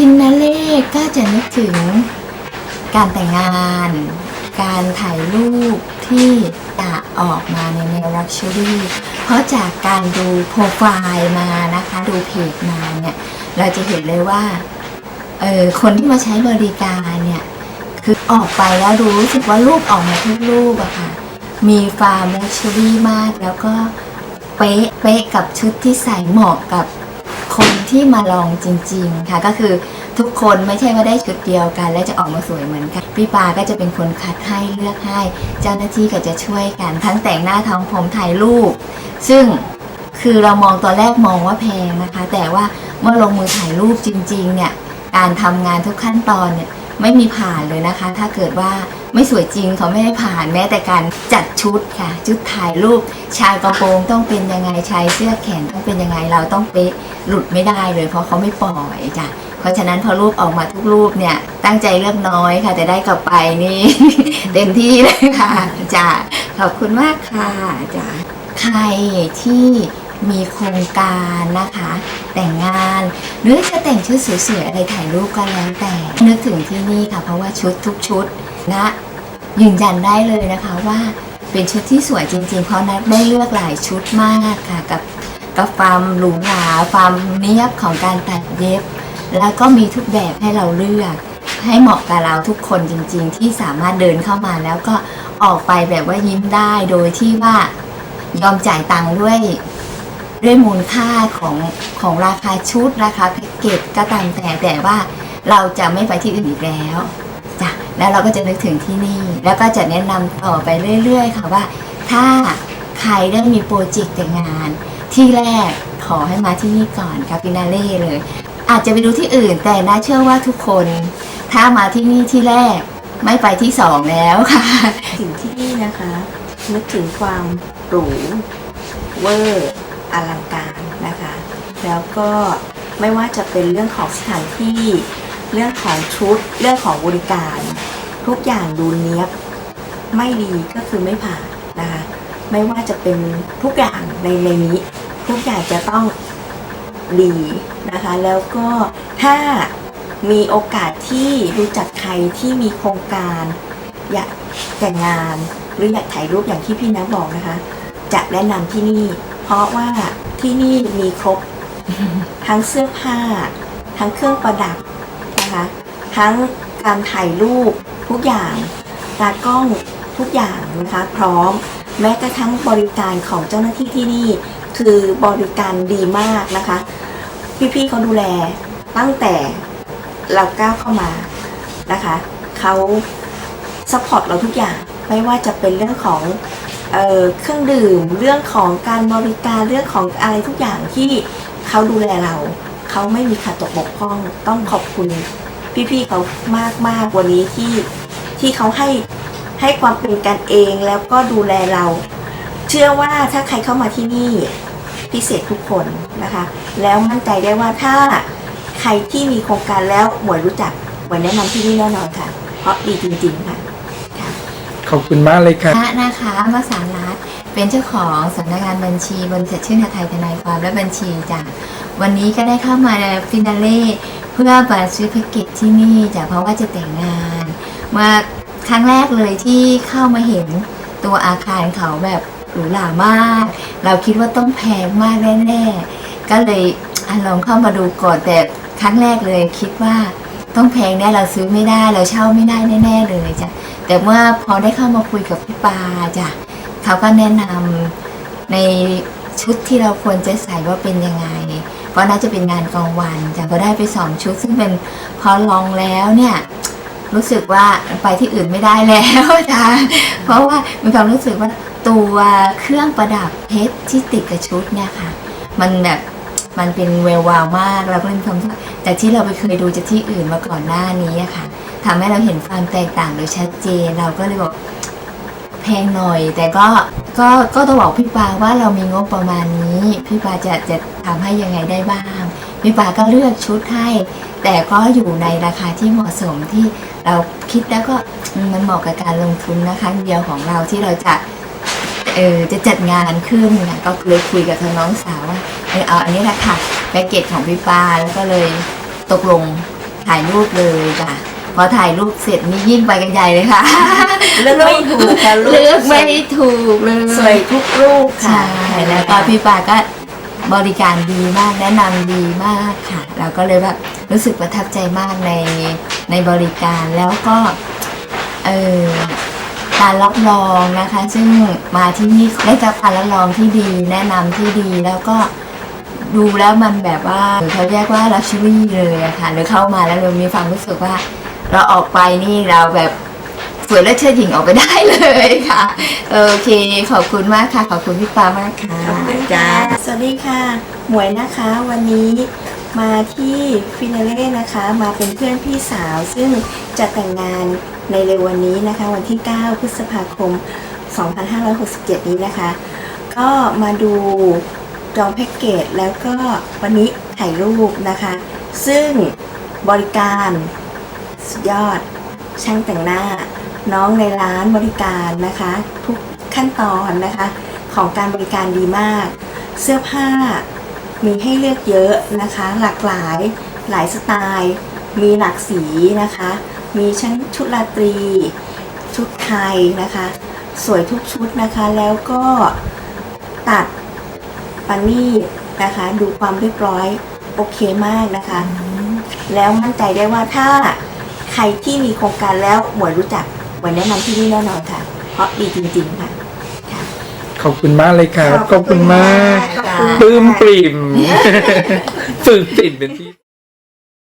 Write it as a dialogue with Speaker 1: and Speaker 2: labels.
Speaker 1: ฟินาเล่ก็จะนึกถึงการแต่งงาน การถ่ายรูปที่จะออกมาในแนวลักชัวรี่เพราะจากการดูโปรไฟล์มานะคะ ดูเพจมาเนี่ย เราจะเห็นเลยว่าเออคนที่มาใช้บริการเนี่ย คือออกไปแล้วดูรู้สึกว่ารูปออกมาทุกรูปอะค่ะ มีฟาร์มลักชัวรี่มากแล้วก็เป๊ะเป๊ะกับชุดที่ใส่เหมาะกับ คนที่มาลองจริง ๆ ค่ะ ก็คือทุกคนไม่ใช่ว่าได้ชุดเดียวกัน และจะออกมาสวยเหมือนกัน พี่ปาก็จะเป็นคนคัดให้เลือกให้ เจ้าหน้าที่ก็จะช่วยกันทั้งแต่งหน้าท้องผมถ่ายรูป ซึ่งคือเรามองตอนแรกมองว่าแพงนะคะ แต่ว่าเมื่อลงมือถ่ายรูปจริง ๆ เนี่ย การทำงานทุกขั้นตอนเนี่ยไม่มีผ่านเลยนะคะ ถ้าเกิดว่า ไม่สวยจริงเขาไม่ให้ผ่านแม้แต่การจัดชุดค่ะ ชุดถ่ายรูปชายกระโปรงต้องเป็นยังไงชายเสื้อแขนต้องเป็นยังไงเราต้องเป๊ะหลุดไม่ได้เลย เพราะเขาไม่ปล่อยจ้ะเพราะฉะนั้นพอรูปออกมาทุกรูปเนี่ย ตั้งใจเลือกน้อยค่ะ แต่ได้กลับไปนี่ เต็มที่เลยค่ะจ้ะขอบคุณมากค่ะจ้ะใครที่มีโครงการนะคะ แต่งงานหรือจะแต่งชุดสวยๆอะไรถ่ายรูปก็แล้วแต่นึกถึงที่นี่ค่ะ เพราะว่าชุดทุกชุด นะยืนยันได้เลยนะคะว่าเป็นชุดที่สวยจริงๆ เพราะนัดได้เลือกหลายชุดมากค่ะกับกับความหรูหราความเนียบของการตัดเย็บ แล้วก็มีทุกแบบให้เราเลือก ให้เหมาะกับเราทุกคนจริงๆ ที่สามารถเดินเข้ามาแล้วก็ออกไปแบบว่ายิ้มได้โดยที่ว่ายอมจ่ายตังค์ด้วยด้วยมูลค่าของของราคาชุดราคาแพ็กเกจก็ตามแต่แต่ว่าเราจะไม่ไปที่อื่นอีกแล้ว แล้วเราก็จะนึกถึงที่นี่ แล้วก็จะแนะนำต่อไปเรื่อย ๆ ค่ะว่า ถ้าใครได้มีโปรเจกต์แต่งงาน ที่แรกขอให้มาที่นี่ก่อนครับฟินาเล่เลย อาจจะไปดูที่อื่นแต่นะเชื่อว่าทุกคน ถ้ามาที่นี่ที่แรกไม่ไปที่สองแล้วค่ะ
Speaker 2: ถึงที่นี่นะคะ นึกถึงความหรูเวอร์อลังการนะคะ แล้วก็ไม่ว่าจะเป็นเรื่องของสถานที่ เรื่องของชุด เรื่องของบริการ ทุกอย่างดูเนี้ยบไม่ดีก็คือไม่ผ่านนะคะ ไม่ว่าจะเป็นทุกอย่างในในนี้ ทุกอย่างจะต้องดีนะคะ แล้วก็ถ้ามีโอกาสที่รู้จักใครที่มีโครงการ อยากแต่งงานหรืออยากถ่ายรูปอย่างที่พี่น้ำบอกนะคะ จะแนะนำที่นี่ เพราะว่าที่นี่มีครบ ทั้งเสื้อผ้า ทั้งเครื่องประดับนะคะ ทั้งการถ่ายรูป ทุกอย่างตากล้องทุกอย่างนะคะพร้อมแม้กระทั่งบริการของเจ้าหน้าที่ที่นี่ คือบริการดีมากนะคะ พี่ๆเขาดูแลตั้งแต่เราก้าวเข้ามานะคะเขาซัพพอร์ตเราทุกอย่างไม่ว่าจะเป็นเรื่องของเออเครื่องดื่มเรื่องของการบริการเรื่องของอะไรทุกอย่างที่เขาดูแลเรา เขาไม่มีขาดตกบกพร่องต้องขอบคุณ พี่ๆเขามากมากๆวันนี้ที่ที่เขาให้ให้ความเป็นกันเองแล้วก็ดูแลเรา เชื่อว่าถ้าใครเข้ามาที่นี่พิเศษทุกคนนะคะ แล้วมั่นใจได้ว่าถ้าใครที่มีโครงการแล้วหมวยรู้จักหมวยแนะนำที่นี่แน่นอนค่ะ เพราะดีจริงๆค่ะ
Speaker 3: ขอบคุณมากเลยครับ
Speaker 1: พระนะคะวสารัตน์เป็นเจ้าของสำนักงานบัญชีบริษัทชื่อนาไทยทนายความและบัญชีจ้ะวันนี้ก็ได้เข้ามาในฟินาเล่เพื่อมาซื้อแพ็กเกจที่นี่จ้ะเพราะว่าจะแต่งงานมื่อครั้งแรกเลยที่เข้ามาเห็นตัวอาคารเขาแบบหรูหรามาก เราคิดว่าต้องแพงมากแน่ๆก็เลยอลองเข้ามาดูก่อนแต่ครั้งแรกเลยคิดว่าต้องแพงแน่เราซื้อไม่ได้เราเช่าไม่ได้แน่ ๆ เลยจ้ะแต่เมื่อพอได้เข้ามาคุยกับพี่ปาจ้ะเขาก็แนะนำในชุดที่เราควรจะใส่ว่าเป็นยังไง เพราน่าจะเป็นงานกลางวันจ้ะก็ได้ไปสองชุด ซึ่งเป็นพอลองแล้วเนี่ยรู้สึกว่าไปที่อื่นไม่ได้แล้วจ้ะเพราะว่ามีความรู้สึกว่าตัวเครื่องประดับเพชรที่ติดกับชุดเนี่ยค่ะ มันแบบมันเป็นเวลวาวมากเราก็เลยมีความรู้สึกว่าจากที่เราไปเคยดูจากที่อื่นมาก่อนหน้านี้ค่ะทำให้เราเห็นความแตกต่างโดยชัดเจน เราก็เลยบอกแพงหน่อย แต่ก็ ก็ก็ต้องบอกพี่ปาว่าเรามีงบประมาณนี้ พี่ปาจะจะทำให้ยังไงได้บ้าง พี่ปาก็เลือกชุดให้ แต่ก็อยู่ในราคาที่เหมาะสมที่เราคิดแล้วก็มันเหมาะกับการลงทุนนะครั้งเดียวของเราที่เราจะเออจะจัดงานขึ้นนะก็เลยคุยกับทางน้องสาวว่าเออเอาอันนี้แหละค่ะแพ็กเกจของพี่ปาแล้วก็เลยตกลงถ่ายรูปเลยจ้ะ พอถ่ายรูปเสร็จนี่ยิ่งไปกันใหญ่เลยค่ะ
Speaker 2: เลือกไม่ถูกค่ะรูป
Speaker 1: เลือกไม่ถูกเลย
Speaker 2: สวยทุกรูปค่ะ
Speaker 1: ใช่แล้วก็พี่ปาก็บริการดีมากแนะนำดีมากค่ะ เราก็เลยแบบรู้สึกประทับใจมากในในบริการแล้วก็เออการรับรองนะคะ ซึ่งมาที่นี่ได้รับการรับรองที่ดี แนะนำที่ดีแล้วก็ดูแล้วมันแบบว่าเขาเรียกว่าลักชัวรี่เลยอะค่ะหรือเข้ามาแล้วเรามีความรู้สึกว่า เราออกไปนี่เราแบบสวยและเชิดหญิงออกไปได้เลยค่ะ โอเค ขอบคุณมากค่ะ ขอบคุณพี่ปามากค่ะ
Speaker 2: ขอบคุณค่ะ สวัสดีค่ะ หมวยนะคะ วันนี้มาที่ฟินาเล่นะคะ มาเป็นเพื่อนพี่สาว ซึ่งจะแต่งงานในเร็ววันนี้นะคะ วันที่ 9 พฤษภาคม 2567 นี้นะคะ ก็มาดูจองแพ็กเกจแล้วก็วันนี้ถ่ายรูปนะคะ ซึ่งบริการ สุดยอด ช่างแต่งหน้า น้องในร้านบริการนะคะ ทุกขั้นตอนนะคะ ของการบริการดีมาก เสื้อผ้ามีให้เลือกเยอะนะคะ หลากหลายหลายสไตล์ มีหลากสีนะคะ มีชั้นชุดราตรี ชุดไทยนะคะ สวยทุกชุดนะคะแล้วก็ตัดปานี่นะคะ ดูความเรียบร้อย โอเคมากนะคะ แล้วมั่นใจได้ว่าถ้า รที่มีโครงการแล้วหมวยรู้จักหมวยแนะนำที่นี่แน่นอนค่ะ เพราะดีจริงๆค่ะ
Speaker 3: ขอบคุณมากเลยครับ
Speaker 2: ข
Speaker 3: ข
Speaker 2: อ
Speaker 3: อ
Speaker 2: บบคุ
Speaker 3: คุณณ
Speaker 2: มามา
Speaker 3: กก
Speaker 2: ขอบคุณ
Speaker 3: ปลื้มปริ่มปลื้มปริ่มเป็นที่